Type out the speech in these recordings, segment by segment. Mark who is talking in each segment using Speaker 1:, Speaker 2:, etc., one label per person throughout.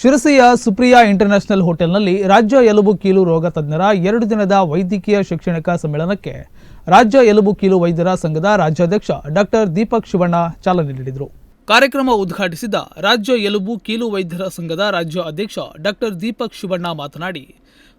Speaker 1: ಶಿರಸಿಯ Supriya international ಹೋಟೆಲ್ನಲ್ಲಿ ರಾಜ್ಯ ಎಲುಬು ಕೀಲು ರೋಗ ತಜ್ಞರ ಎರಡು ದಿನದ ವೈದ್ಯಕೀಯ ಶೈಕ್ಷಣಿಕ ಸಮ್ಮೇಳನಕ್ಕೆ ರಾಜ್ಯ ಎಲುಬು ಕೀಲು ವೈದ್ಯರ ಸಂಘದ ರಾಜ್ಯಾಧ್ಯಕ್ಷ ಡಾಕ್ಟರ್ ದೀಪಕ್ ಶಿವಣ್ಣ ಚಾಲನೆ ನೀಡಿದರು. ಕಾರ್ಯಕ್ರಮ ಉದ್ಘಾಟಿಸಿದ ರಾಜ್ಯ ಎಲುಬು ಕೀಲು ವೈದ್ಯರ ಸಂಘದ ರಾಜ್ಯ ಅಧ್ಯಕ್ಷ ಡಾಕ್ಟರ್ ದೀಪಕ್ ಶಿವಣ್ಣ ಮಾತನಾಡಿ,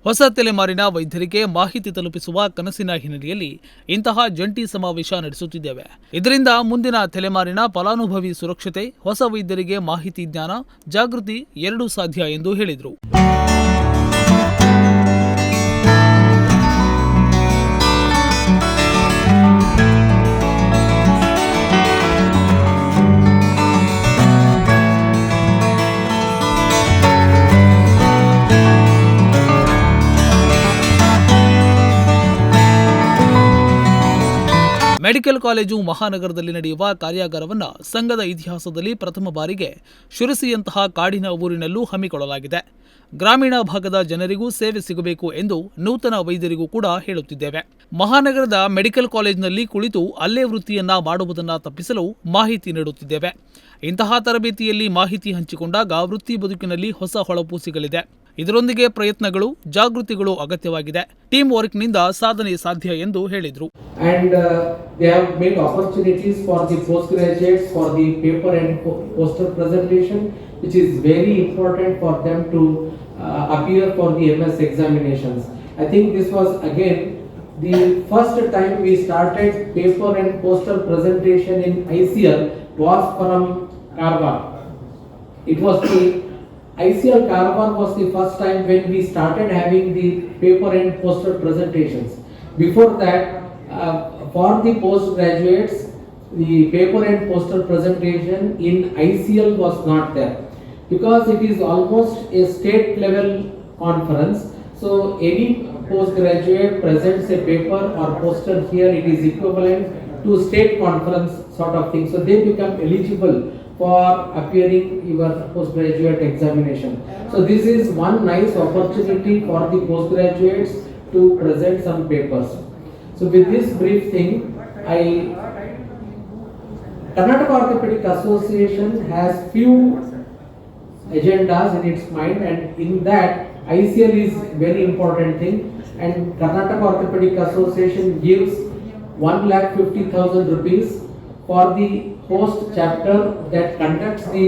Speaker 1: ಹೊಸ ತಲೆಮಾರಿನ ವೈದ್ಯರಿಗೆ ಮಾಹಿತಿ ತಲುಪಿಸುವ ಕನಸಿನ ಹಿನ್ನೆಲೆಯಲ್ಲಿ ಇಂತಹ ಜಂಟಿ ಸಮಾವೇಶ ನಡೆಸುತ್ತಿದ್ದೇವೆ. ಇದರಿಂದ ಮುಂದಿನ ತಲೆಮಾರಿನ ಫಲಾನುಭವಿ ಸುರಕ್ಷತೆ, ಹೊಸ ವೈದ್ಯರಿಗೆ ಮಾಹಿತಿ ಜ್ಞಾನ, ಜಾಗೃತಿ ಎರಡೂ ಸಾಧ್ಯ ಎಂದು ಹೇಳಿದರು. ಮೆಡಿಕಲ್ ಕಾಲೇಜು ಮಹಾನಗರದಲ್ಲಿ ನಡೆಯುವ ಕಾರ್ಯಾಗಾರವನ್ನು ಸಂಘದ ಇತಿಹಾಸದಲ್ಲಿ ಪ್ರಥಮ ಬಾರಿಗೆ ಶಿರಸಿಯಂತಹ ಕಾಡಿನ ಊರಿನಲ್ಲೂ ಹಮ್ಮಿಕೊಳ್ಳಲಾಗಿದೆ. ಗ್ರಾಮೀಣ ಭಾಗದ ಜನರಿಗೂ ಸೇವೆ ಸಿಗಬೇಕು ಎಂದು ನೂತನ ವೈದ್ಯರಿಗೂ ಕೂಡ ಹೇಳುತ್ತಿದ್ದೇವೆ. ಮಹಾನಗರದ ಮೆಡಿಕಲ್ ಕಾಲೇಜಿನಲ್ಲಿ ಕುಳಿತು ಅಲ್ಲೇ ವೃತ್ತಿಯನ್ನ ಮಾಡುವುದನ್ನು ತಪ್ಪಿಸಲು ಮಾಹಿತಿ ನೀಡುತ್ತಿದ್ದೇವೆ. ಇಂತಹ ತರಬೇತಿಯಲ್ಲಿ ಮಾಹಿತಿ ಹಂಚಿಕೊಂಡಾಗ ವೃತ್ತಿ ಬದುಕಿನಲ್ಲಿ ಹೊಸ ಹೊಳಪು ಸಿಗಲಿದೆ. ಇದರೊಂದಿಗೆ ಪ್ರಯತ್ನಗಳು ಜಾಗೃತಿಗಳು ಅಗತ್ಯವಾಗಿದೆ ಟೀಮ್ ವರ್ಕ್ನಿಂದ ಸಾಧನೆ ಸಾಧ್ಯ ಎಂದು ಹೇಳಿದರು
Speaker 2: and uh, they have made opportunities for the postgraduates for the paper and po- poster presentation which is very important for them to uh, appear for the MS examinations. I think this was again the first time we started paper and poster presentation in ICL was from. It was the ICL Karwar was the first time when we started having the paper and poster presentations. Before that, uh, for the postgraduates, the paper and poster presentation in ICL was not there. Because it is almost a state level conference, so any postgraduate presents a paper or poster here, it is equivalent to state conference sort of thing. So they become eligible for appearing your postgraduate examination. So this is one nice opportunity for the postgraduates to present some papers. So with this brief thing, I Karnataka Orthopedic Association has few agendas in its mind and in that ICL is very important thing and Karnataka Orthopedic Association gives one lakh fifty thousand rupees for the host chapter that conducts the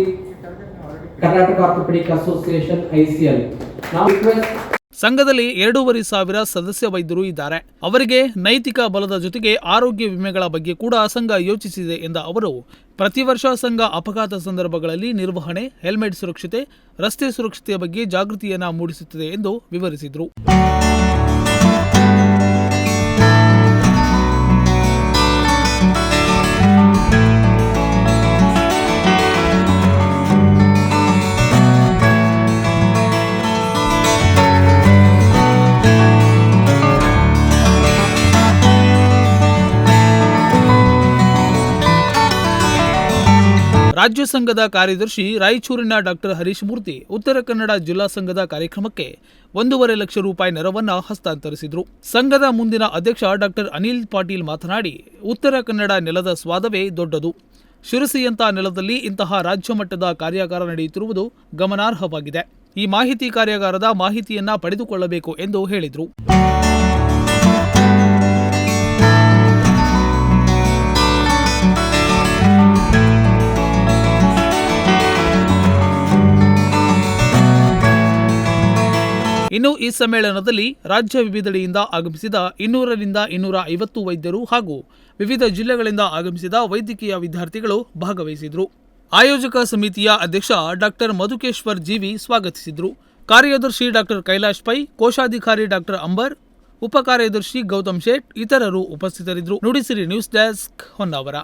Speaker 2: Karnataka Orthopedic Association ICL. Now, request
Speaker 1: ಸಂಘದಲ್ಲಿ ಎರಡೂವರೆ ಸಾವಿರ ಸದಸ್ಯ ವೈದ್ಯರು ಇದ್ದಾರೆ ಅವರಿಗೆ ನೈತಿಕ ಬಲದ ಜೊತೆಗೆ ಆರೋಗ್ಯ ವಿಮೆಗಳ ಬಗ್ಗೆ ಕೂಡ ಸಂಘ ಯೋಚಿಸಿದೆ ಎಂದ ಅವರು, ಪ್ರತಿ ವರ್ಷ ಸಂಘ ಅಪಘಾತ ಸಂದರ್ಭಗಳಲ್ಲಿ ನಿರ್ವಹಣೆ, ಹೆಲ್ಮೆಟ್ ಸುರಕ್ಷತೆ, ರಸ್ತೆ ಸುರಕ್ಷತೆಯ ಬಗ್ಗೆ ಜಾಗೃತಿಯನ್ನ ಮೂಡಿಸುತ್ತದೆ ಎಂದು ವಿವರಿಸಿದರು ರಾಜ್ಯ ಸಂಘದ ಕಾರ್ಯದರ್ಶಿ ರಾಯಚೂರಿನ ಡಾಕ್ಟರ್ ಹರೀಶ್ ಮೂರ್ತಿ ಉತ್ತರ ಕನ್ನಡ ಜಿಲ್ಲಾ ಸಂಘದ ಕಾರ್ಯಕ್ರಮಕ್ಕೆ ಒಂದೂವರೆ ಲಕ್ಷ ರೂಪಾಯಿ ನೆರವನ್ನು ಹಸ್ತಾಂತರಿಸಿದರು. ಸಂಘದ ಮುಂದಿನ ಅಧ್ಯಕ್ಷ ಡಾಕ್ಟರ್ ಅನಿಲ್ ಪಾಟೀಲ್ ಮಾತನಾಡಿ, ಉತ್ತರ ಕನ್ನಡ ನೆಲದ ಸ್ವಾದವೇ ದೊಡ್ಡದು. ಶಿರಸಿಯಂತಹ ನೆಲದಲ್ಲಿ ಇಂತಹ ರಾಜ್ಯ ಮಟ್ಟದ ಕಾರ್ಯಾಗಾರ ನಡೆಯುತ್ತಿರುವುದು ಗಮನಾರ್ಹವಾಗಿದೆ. ಈ ಮಾಹಿತಿ ಕಾರ್ಯಾಗಾರದ ಮಾಹಿತಿಯನ್ನ ಪಡೆದುಕೊಳ್ಳಬೇಕು ಎಂದು ಹೇಳಿದರು. ಈ ಸಮ್ಮೇಳನದಲ್ಲಿ ರಾಜ್ಯ ವಿವಿಧೆಡೆಯಿಂದ ಆಗಮಿಸಿದ ಇನ್ನೂರರಿಂದ ಇನ್ನೂರ ಐವತ್ತು ವೈದ್ಯರು ಹಾಗೂ ವಿವಿಧ ಜಿಲ್ಲೆಗಳಿಂದ ಆಗಮಿಸಿದ ವೈದ್ಯಕೀಯ ವಿದ್ಯಾರ್ಥಿಗಳು ಭಾಗವಹಿಸಿದರು. ಆಯೋಜಕ ಸಮಿತಿಯ ಅಧ್ಯಕ್ಷ ಡಾಕ್ಟರ್ ಮಧುಕೇಶ್ವರ್ ಜೀವಿ ಸ್ವಾಗತಿಸಿದರು. ಕಾರ್ಯದರ್ಶಿ ಡಾಕ್ಟರ್ ಕೈಲಾಶ್ ಪೈ, ಕೋಶಾಧಿಕಾರಿ ಡಾಕ್ಟರ್ ಅಂಬರ್ ಉಪ ಕಾರ್ಯದರ್ಶಿ ಗೌತಮ್ ಶೇಟ್ ಇತರರು ಉಪಸ್ಥಿತರಿದ್ದರು. Nudisiri news desk Honnavara.